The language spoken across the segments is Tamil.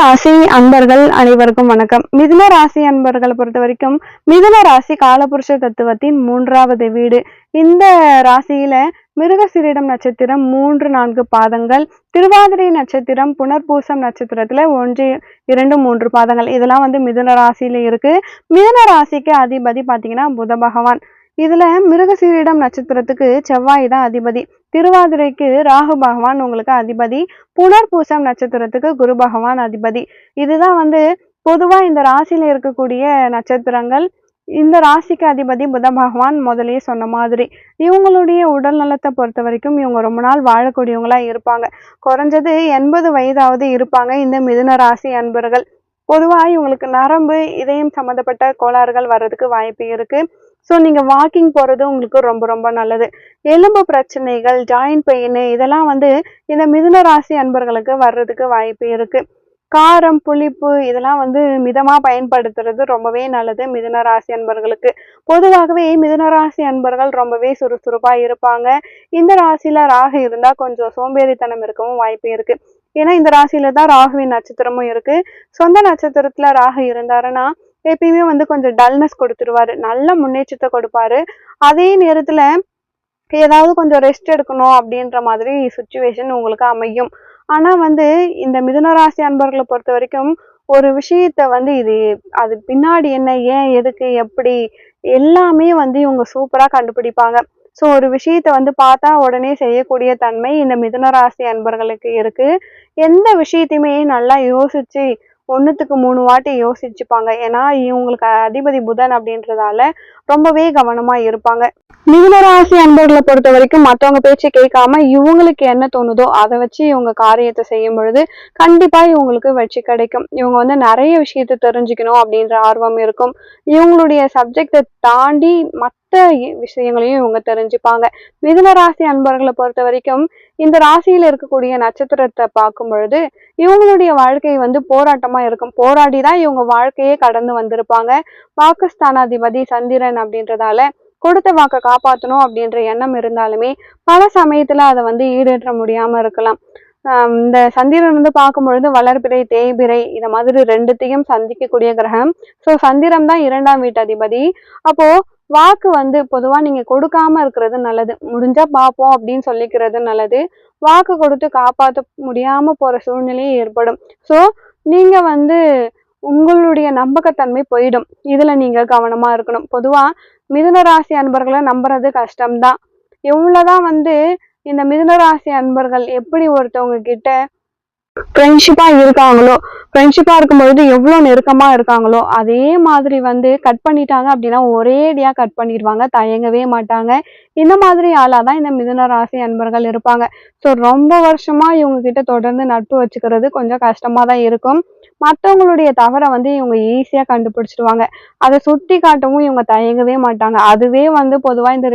ராசி அன்பர்கள் அனைவருக்கும் வணக்கம். மிதுன ராசி அன்பர்களை பொறுத்த வரைக்கும் மிதுன ராசி காலபுருஷ தத்துவத்தின் மூன்றாவது வீடு. இந்த ராசியில மிருகசிரிடம் நட்சத்திரம் மூன்று நான்கு பாதங்கள் திருவாதிரை நட்சத்திரம் புனர்பூசம் நட்சத்திரத்துல ஒன்று இரண்டு மூன்று பாதங்கள். இதெல்லாம் வந்து மிதுன ராசியில இருக்கு. மிதுன ராசிக்கு அதிபதி பாத்தீங்கன்னா புத பகவான். இதுல மிருகசீரிடம் நட்சத்திரத்துக்கு செவ்வாய் தான் அதிபதி. திருவாதிரைக்கு ராகு பகவான் உங்களுக்கு அதிபதி. புனர்பூசம் நட்சத்திரத்துக்கு குரு பகவான் அதிபதி. இதுதான் வந்து பொதுவாக இந்த ராசியில் இருக்கக்கூடிய நட்சத்திரங்கள். இந்த ராசிக்கு அதிபதி புத பகவான் முதலே சொன்ன மாதிரி. இவங்களுடைய உடல் நலத்தை பொறுத்த வரைக்கும் இவங்க ரொம்ப நாள் வாழக்கூடியவங்களா இருப்பாங்க. குறைஞ்சது எண்பது வயதாவது இருப்பாங்க இந்த மிதுன ராசி அன்பர்கள். பொதுவாக இவங்களுக்கு நரம்பு இதயம் சம்மந்தப்பட்ட கோளாறுகள் வர்றதுக்கு வாய்ப்பு இருக்குது ஸோ நீங்கள் வாக்கிங் போகிறது உங்களுக்கு ரொம்ப ரொம்ப நல்லது. எலும்பு பிரச்சனைகள் ஜாயிண்ட் பெயின் இதெல்லாம் வந்து இந்த மிதுன ராசி அன்பர்களுக்கு வர்றதுக்கு வாய்ப்பு இருக்குது காரம் புளிப்பு இதெல்லாம் வந்து மிதமாக பயன்படுத்துறது ரொம்பவே நல்லது மிதுன ராசி அன்பர்களுக்கு. பொதுவாகவே மிதுன ராசி அன்பர்கள் ரொம்பவே சுறுசுறுப்பாக இருப்பாங்க. இந்த ராசியில் ராகு இருந்தால் கொஞ்சம் சோம்பேறித்தனம் இருக்கவும் வாய்ப்பு இருக்குது ஏன்னா இந்த ராசியில தான் ராகுவின் நட்சத்திரமும் இருக்குது சொந்த நட்சத்திரத்தில் ராகு இருந்தாருன்னா எப்பயுமே வந்து கொஞ்சம் டல்னஸ் கொடுத்துருவாரு. நல்ல முன்னேற்றத்தை கொடுப்பாரு. அதே நேரத்துல ஏதாவது கொஞ்சம் ரெஸ்ட் எடுக்கணும் அப்படின்ற மாதிரி சுச்சுவேஷன் உங்களுக்கு அமையும். ஆனா வந்து இந்த மிதுனராசி அன்பர்களை பொறுத்த வரைக்கும் ஒரு விஷயத்த வந்து இது அது பின்னாடி என்ன ஏன் எதுக்கு எப்படி எல்லாமே வந்து இவங்க சூப்பரா கண்டுபிடிப்பாங்க. ஸோ ஒரு விஷயத்த வந்து பார்த்தா உடனே செய்யக்கூடிய தன்மை இந்த மிதுனராசி அன்பர்களுக்கு இருக்கு. எந்த விஷயத்தையுமே நல்லா யோசிச்சு ஒன்றுத்துக்கு மூணு வாட்டி யோசிச்சுப்பாங்க. ஏன்னா இவங்களுக்கு அதிபதி புதன் அப்படின்றதால ரொம்பவே கவனமா இருப்பாங்க. மிதுனராசி அன்பர்களை பொறுத்த வரைக்கும் மற்றவங்க பேச்சு கேட்காம இவங்களுக்கு என்ன தோணுதோ அதை வச்சு இவங்க காரியத்தை செய்யும் பொழுது கண்டிப்பா இவங்களுக்கு வெற்றி கிடைக்கும். இவங்க வந்து நிறைய விஷயத்த தெரிஞ்சுக்கணும் அப்படின்ற ஆர்வம் இருக்கும். இவங்களுடைய சப்ஜெக்டை தாண்டி மற்ற மற்ற விஷயங்களையும் இவங்க தெரிஞ்சுப்பாங்க. மிதுன ராசி அன்பர்களை பொறுத்த வரைக்கும் இந்த ராசியில இருக்கக்கூடிய நட்சத்திரத்தை பார்க்கும் பொழுது இவங்களுடைய வாழ்க்கை வந்து போராட்டமா இருக்கும். போராடி தான் இவங்க வாழ்க்கையே கடந்து வந்திருப்பாங்க. பாகிஸ்தானாதிபதி சந்திரன் அப்படின்றதால கொடுத்த வாக்கை காப்பாற்றணும் அப்படின்ற எண்ணம் இருந்தாலுமே பல சமயத்துல அதை வந்து ஈடேற்ற முடியாம இருக்கலாம். இந்த சந்திரன் வந்து பார்க்கும் பொழுது வளர்பிறை தேய்பிறை இந்த மாதிரி ரெண்டுத்தையும் சந்திக்கக்கூடிய கிரகம். ஸோ சந்திரன் தான் இரண்டாம் வீட்டு அதிபதி. அப்போ வாக்கு வந்து பொதுவாக நீங்கள் கொடுக்காம இருக்கிறது நல்லது. முடிஞ்சா பார்ப்போம் அப்படின்னு சொல்லிக்கிறது நல்லது. வாக்கு கொடுத்து காப்பாற்ற முடியாமல் போகிற சூழ்நிலையும் ஏற்படும். ஸோ நீங்கள் வந்து உங்களுடைய நம்பகத்தன்மை போயிடும். இதில் நீங்கள் கவனமாக இருக்கணும். பொதுவாக மிதுன ராசி அன்பர்களை நம்புறது கஷ்டம்தான். எவ்வளோதான் வந்து இந்த மிதுன ராசி அன்பர்கள் எப்படி ஒருத்தவங்க கிட்ட ஃப்ரெண்ட்ஷிப்பா இருக்காங்களோ ஃப்ரெண்ட்ஷிப்பா இருக்கும்பொழுது எவ்வளோ நெருக்கமா இருக்காங்களோ அதே மாதிரி வந்து கட் பண்ணிட்டாங்க அப்படின்னா ஒரேடியா கட் பண்ணிடுவாங்க தயங்கவே மாட்டாங்க. இந்த மாதிரி ஆளா தான் இந்த மிதுன ராசி அன்பர்கள் இருப்பாங்க. ஸோ ரொம்ப வருஷமா இவங்க கிட்ட தொடர்ந்து நட்பு வச்சுக்கிறது கொஞ்சம் கஷ்டமா தான் இருக்கும். மற்றவங்களுடைய தவறை வந்து இவங்க ஈஸியாக கண்டுபிடிச்சிடுவாங்க. அதை சுட்டி காட்டவும் இவங்க தயங்கவே மாட்டாங்க. அதுவே வந்து பொதுவாக இந்த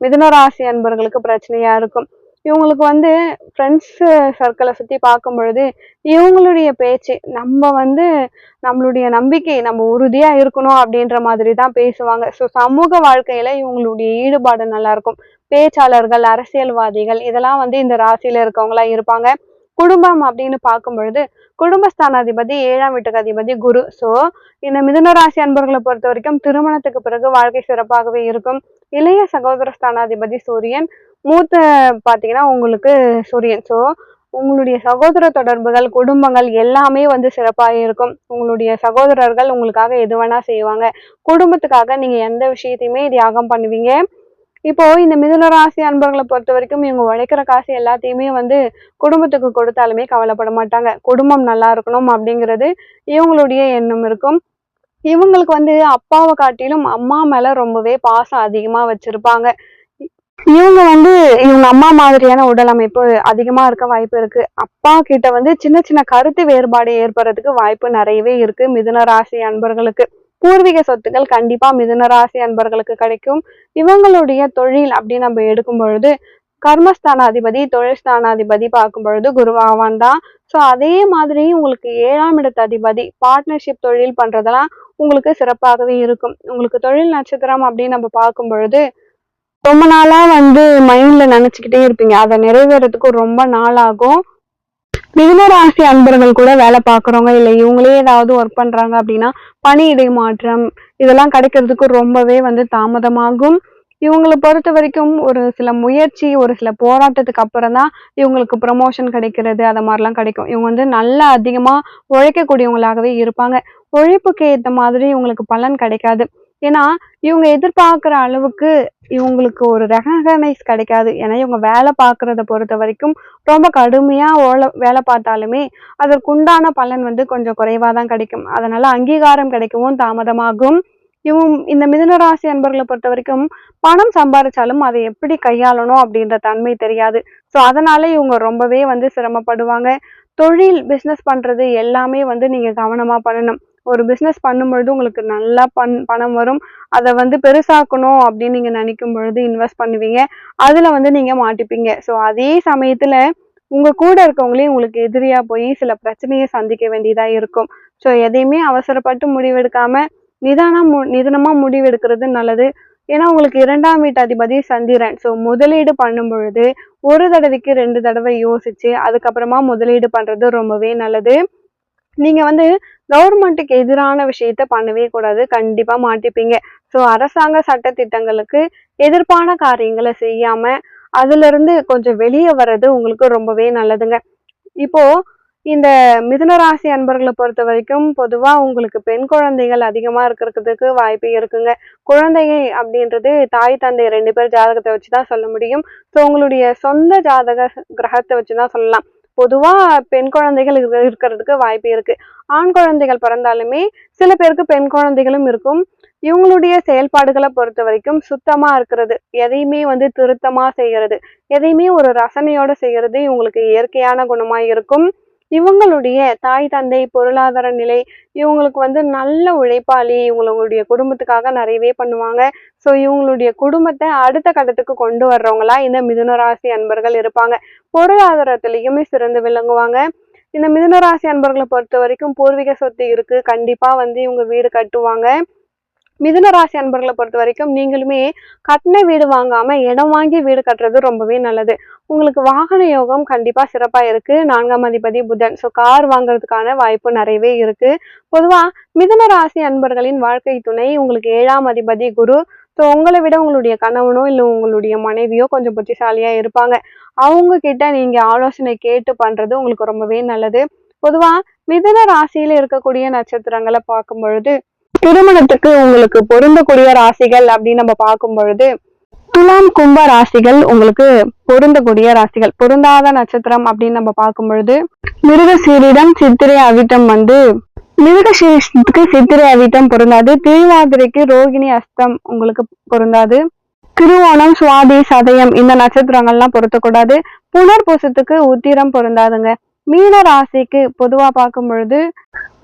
மிதுன ராசி அன்பர்களுக்கு பிரச்சனையாக இருக்கும். இவங்களுக்கு வந்து ஃப்ரெண்ட்ஸ் சர்க்கிளை சுற்றி பார்க்கும் பொழுது இவங்களுடைய பேச்சு நம்ம வந்து நம்மளுடைய நம்பிக்கை நம்ம உறுதியாக இருக்கணும் அப்படின்ற மாதிரி தான் பேசுவாங்க. ஸோ சமூக வாழ்க்கையில் இவங்களுடைய ஈடுபாடு நல்லாயிருக்கும். பேச்சாளர்கள் அரசியல்வாதிகள் இதெல்லாம் வந்து இந்த ராசியில் இருக்கவங்களா இருப்பாங்க. குடும்பம் அப்படின்னு பார்க்கும் பொழுது குடும்பஸ்தானாதிபதி ஏழாம் வீட்டுக்கு அதிபதி குரு. ஸோ இந்த மிதுன ராசி அன்பர்களை பொறுத்த வரைக்கும் திருமணத்துக்கு பிறகு வாழ்க்கை சிறப்பாகவே இருக்கும். இளைய சகோதர ஸ்தானாதிபதி சூரியன் மூத்த பார்த்தீங்கன்னா உங்களுக்கு சூரியன். ஸோ உங்களுடைய சகோதர தொடர்புகள் குடும்பங்கள் எல்லாமே வந்து சிறப்பாக இருக்கும். உங்களுடைய சகோதரர்கள் உங்களுக்காக எது வேணா செய்வாங்க. குடும்பத்துக்காக நீங்க எந்த விஷயத்தையுமே தியாகம் பண்ணுவீங்க. இப்போ இந்த மிதுன ராசி அன்பர்களை பொறுத்த வரைக்கும் இவங்க உழைக்கிற காசு எல்லாத்தையுமே வந்து குடும்பத்துக்கு கொடுத்தாலுமே கவலைப்பட மாட்டாங்க. குடும்பம் நல்லா இருக்கணும் அப்படிங்கிறது இவங்களுடைய எண்ணம் இருக்கும். இவங்களுக்கு வந்து அப்பாவை காட்டிலும் அம்மா மேல ரொம்பவே பாசம் அதிகமா வச்சிருப்பாங்க. இவங்க வந்து இவங்க அம்மா மாதிரியான உடல் அமைப்பு அதிகமா இருக்க வாய்ப்பு இருக்கு. அப்பா கிட்ட வந்து சின்ன சின்ன கருத்து வேறுபாடு ஏற்படுறதுக்கு வாய்ப்பு நிறையவே இருக்கு. மிதுன ராசி அன்பர்களுக்கு. பூர்வீக சொத்துக்கள் கண்டிப்பா மிதுன ராசி அன்பர்களுக்கு கிடைக்கும். இவங்களுடைய தொழில் அப்படின்னு நம்ம எடுக்கும் பொழுது கர்மஸ்தானாதிபதி தொழில் ஸ்தானாதிபதி பார்க்கும் பொழுது குருவாவான் தான். ஸோ அதே மாதிரி உங்களுக்கு ஏழாம் இடத்து அதிபதி பார்ட்னர்ஷிப் தொழில் பண்றதெல்லாம் உங்களுக்கு சிறப்பாகவே இருக்கும். உங்களுக்கு தொழில் நட்சத்திரம் அப்படின்னு நம்ம பார்க்கும் பொழுது ரொம்ப நாளா வந்து மைண்ட்ல நினைச்சுக்கிட்டே இருப்பீங்க. அதை நிறைவேறதுக்கு ரொம்ப நாள் ஆகும் மிதுனராசி அன்பர்கள் கூட வேலை பார்க்குறவங்க இல்லை இவங்களே ஏதாவது ஒர்க் பண்ணுறாங்க அப்படின்னா பணி இடைமாற்றம் இதெல்லாம் கிடைக்கிறதுக்கு ரொம்பவே வந்து தாமதமாகும். இவங்களை பொறுத்த வரைக்கும் ஒரு சில முயற்சி ஒரு சில போராட்டத்துக்கு அப்புறம் தான் இவங்களுக்கு ப்ரமோஷன் கிடைக்கிறது அது மாதிரிலாம் கிடைக்கும். இவங்க வந்து நல்லா அதிகமாக உழைக்கக்கூடியவங்களாகவே இருப்பாங்க. உழைப்புக்கு ஏற்ற மாதிரி இவங்களுக்கு பலன் கிடைக்காது. ஏன்னா இவங்க எதிர்பார்க்குற அளவுக்கு இவங்களுக்கு ஒரு ரெகனைஸ் கிடைக்காது. ஏன்னா இவங்க வேலை பார்க்குறத பொறுத்த வரைக்கும் ரொம்ப கடுமையாக ஓல வேலை பார்த்தாலுமே அதற்குண்டான பலன் வந்து கொஞ்சம் குறைவாக தான் கிடைக்கும். அதனால் அங்கீகாரம் கிடைக்கவும் தாமதமாகும். இவங்க இந்த மிதுனராசி அன்பர்களை பொறுத்த வரைக்கும் பணம் சம்பாதிச்சாலும் அதை எப்படி கையாளணும் அப்படின்ற தன்மை தெரியாது. ஸோ அதனால இவங்க ரொம்பவே வந்து சிரமப்படுவாங்க. தொழில் பிஸ்னஸ் பண்ணுறது எல்லாமே வந்து நீங்கள் கவனமாக பண்ணணும். ஒரு பிஸ்னஸ் பண்ணும்பொழுது உங்களுக்கு நல்லா பண் பணம் வரும். அதை வந்து பெருசாக்கணும் அப்படின்னு நீங்கள் நினைக்கும் பொழுது இன்வெஸ்ட் பண்ணுவீங்க. அதில் வந்து நீங்கள் மாட்டிப்பீங்க. ஸோ அதே சமயத்தில் உங்கள் கூட இருக்கவங்களே உங்களுக்கு எதிரியாக போய் சில பிரச்சனையை சந்திக்க வேண்டியதாக இருக்கும். ஸோ எதையுமே அவசரப்பட்டு முடிவெடுக்காமல் நிதானம் மு நிதானமாக முடிவெடுக்கிறது நல்லது. ஏன்னா உங்களுக்கு இரண்டாம் வீட்டு அதிபதி சந்திரன். ஸோ முதலீடு பண்ணும் பொழுது ஒரு தடவைக்கு ரெண்டு தடவை யோசிச்சு அதுக்கப்புறமா முதலீடு பண்ணுறது ரொம்பவே நல்லது. நீங்க வந்து கவர்மெண்ட்டுக்கு எதிரான விஷயத்த பண்ணவே கூடாது. கண்டிப்பா மாட்டிப்பீங்க. ஸோ அரசாங்க சட்ட திட்டங்களுக்கு எதிர்ப்பான காரியங்களை செய்யாம அதுல இருந்து கொஞ்சம் வெளியே வர்றது உங்களுக்கு ரொம்பவே நல்லதுங்க. இப்போ இந்த மிதுனராசி அன்பர்களை பொறுத்த வரைக்கும் பொதுவா உங்களுக்கு பெண் குழந்தைகள் அதிகமா இருக்கிறதுக்கு வாய்ப்பு இருக்குங்க. குழந்தைங்க அப்படின்றது தாய் தந்தை ரெண்டு பேர் ஜாதகத்தை வச்சுதான் சொல்ல முடியும். ஸோ உங்களுடைய சொந்த ஜாதக கிரகத்தை வச்சுதான் சொல்லலாம். பொதுவாக பெண் குழந்தைகள் இருக்கிறதுக்கு வாய்ப்பு இருக்குது ஆண் குழந்தைகள் பிறந்தாலுமே சில பேருக்கு பெண் குழந்தைகளும் இருக்கும். இவங்களுடைய செயல்பாடுகளை பொறுத்த வரைக்கும் சுத்தமாக இருக்கிறது. எதையுமே வந்து திருத்தமாக செய்கிறது எதையுமே ஒரு ரசனையோடு செய்கிறது இவங்களுக்கு இயற்கையான குணமாக இருக்கும். இவங்களுடைய தாய் தந்தை பொருளாதார நிலை இவங்களுக்கு வந்து நல்ல உழைப்பாளி இவங்களுடைய குடும்பத்துக்காக நிறையவே பண்ணுவாங்க. ஸோ இவங்களுடைய குடும்பத்தை அடுத்த கட்டத்துக்கு கொண்டு வர்றவங்களா இந்த மிதுனராசி அன்பர்கள் இருப்பாங்க. பொருளாதாரத்திலையுமே சிறந்து விளங்குவாங்க. இந்த மிதுனராசி அன்பர்களை பொறுத்த வரைக்கும் பூர்வீக சொத்து இருக்கு. கண்டிப்பா வந்து இவங்க வீடு கட்டுவாங்க. மிதுன ராசி அன்பர்களை பொறுத்த வரைக்கும் நீங்களுமே கட்டின வீடு வாங்காம இடம் வாங்கி வீடு கட்டுறது ரொம்பவே நல்லது. உங்களுக்கு வாகன யோகம் கண்டிப்பா சிறப்பா இருக்கு. நான்காம் அதிபதி புதன். ஸோ கார் வாங்குறதுக்கான வாய்ப்பு நிறையவே இருக்கு. பொதுவா மிதுன ராசி அன்பர்களின் வாழ்க்கை துணை உங்களுக்கு ஏழாம் அதிபதி குரு. ஸோ உங்களை விட உங்களுடைய கணவனோ இல்லை உங்களுடைய மனைவியோ கொஞ்சம் புத்திசாலியா இருப்பாங்க. அவங்க கிட்ட நீங்க ஆலோசனை கேட்டு பண்றது உங்களுக்கு ரொம்பவே நல்லது. பொதுவா மிதுன ராசியில இருக்கக்கூடிய நட்சத்திரங்களை பார்க்கும் பொழுது திருமணத்துக்கு உங்களுக்கு பொருந்தக்கூடிய ராசிகள் அப்படின்னு நம்ம பார்க்கும் பொழுது துலாம் கும்ப ராசிகள் உங்களுக்கு பொருந்தக்கூடிய ராசிகள். பொருந்தாத நட்சத்திரம் அப்படின்னு நம்ம பார்க்கும் பொழுது மிருகசீரிடம் சித்திரை அவிட்டம் வந்து மிருகசீரிஷத்துக்கு சித்திரை அவிட்டம் பொருந்தாது. திருவாதிரைக்கு ரோகிணி அஸ்தம் உங்களுக்கு பொருந்தாது. திருவோணம் சுவாதி சதயம் இந்த நட்சத்திரங்கள்லாம் பொருத்தக்கூடாது. புனர்பூசத்துக்கு உத்திரம் பொருந்தாதுங்க. மீன ராசிக்கு பொதுவா பார்க்கும் பொழுது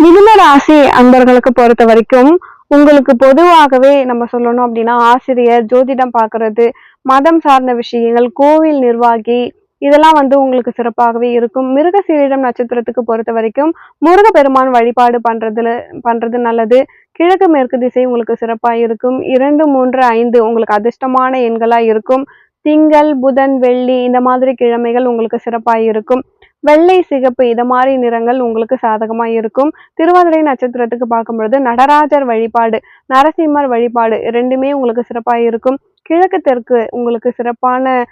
மிதுன ராசி அன்பர்களுக்கு பொறுத்த வரைக்கும் உங்களுக்கு பொதுவாகவே நம்ம சொல்லணும் அப்படின்னா ஆசிரியர் ஜோதிடம் பார்க்கறது மதம் சார்ந்த விஷயங்கள் கோவில் நிர்வாகி இதெல்லாம் வந்து உங்களுக்கு சிறப்பாகவே இருக்கும். மிருகசீரிடம் நட்சத்திரத்துக்கு பொறுத்த வரைக்கும் முருகப்பெருமான் வழிபாடு பண்றதுல பண்றது நல்லது. கிழக்கு மேற்கு திசை உங்களுக்கு சிறப்பா இருக்கும். இரண்டு மூன்று ஐந்து உங்களுக்கு அதிர்ஷ்டமான எண்களா இருக்கும். திங்கள் புதன் வெள்ளி இந்த மாதிரி கிழமைகள் உங்களுக்கு சிறப்பாக இருக்கும். வெள்ளை சிகப்பு இது மாதிரி நிறங்கள் உங்களுக்கு சாதகமா இருக்கும். திருவாதிரை நட்சத்திரத்துக்கு பார்க்கும்பொழுது நடராஜர் வழிபாடு நரசிம்மர் வழிபாடு ரெண்டுமே உங்களுக்கு சிறப்பாக இருக்கும். கிழக்கு தெற்கு உங்களுக்கு சிறப்பான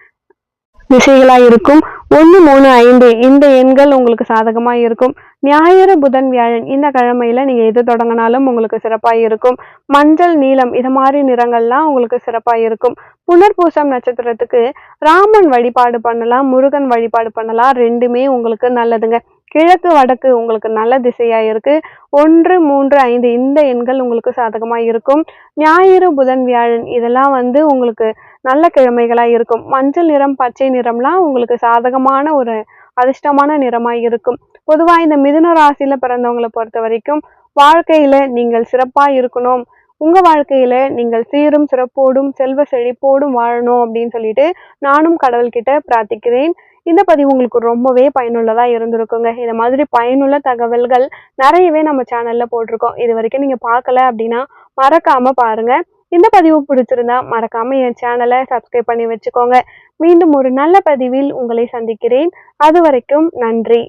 திசைகளாக இருக்கும். ஒன்று மூணு ஐந்து இந்த எண்கள் உங்களுக்கு சாதகமாக இருக்கும். ஞாயிறு புதன் வியாழன். இந்த கிழமையில நீங்க எது தொடங்கினாலும் உங்களுக்கு சிறப்பாக இருக்கும். மஞ்சள் நீலம் இது மாதிரி நிறங்கள்லாம் உங்களுக்கு சிறப்பாக இருக்கும். புனர்பூசம் நட்சத்திரத்துக்கு ராமன் வழிபாடு பண்ணலாம் முருகன் வழிபாடு பண்ணலாம். ரெண்டுமே உங்களுக்கு நல்லதுங்க. கிழக்கு வடக்கு உங்களுக்கு நல்ல திசையா இருக்கு. ஒன்று மூன்று ஐந்து இந்த எண்கள் உங்களுக்கு சாதகமா இருக்கும். ஞாயிறு புதன் வியாழன் இதெல்லாம் வந்து உங்களுக்கு நல்ல கிழமைகளா இருக்கும். மஞ்சள் நிறம் பச்சை நிறம்லாம் உங்களுக்கு சாதகமான ஒரு அதிர்ஷ்டமான நிறமாக இருக்கும். பொதுவாக இந்த மிதுன ராசியில பிறந்தவங்களை பொறுத்த வரைக்கும் வாழ்க்கையில நீங்கள் சிறப்பா இருக்கணும். உங்க வாழ்க்கையில நீங்கள் சீரும் சிறப்போடும் செல்வ செழிப்போடும் வாழணும் அப்படின்னு சொல்லிட்டு நானும் கடவுள்கிட்ட பிரார்த்திக்கிறேன். இந்த பதிவு உங்களுக்கு ரொம்பவே பயனுள்ளதாக இருந்திருக்குங்க. இந்த மாதிரி பயனுள்ள தகவல்கள் நிறையவே நம்ம சேனலில் போட்டிருக்கோம். இது வரைக்கும் நீங்கள் பார்க்கல அப்படின்னா மறக்காமல் பாருங்கள் இந்த பதிவு பிடிச்சிருந்தா மறக்காம என் சேனலை சப்ஸ்கிரைப் பண்ணி வச்சுக்கோங்க. மீண்டும் ஒரு நல்ல பதிவில் உங்களை சந்திக்கிறேன். அது வரைக்கும் நன்றி.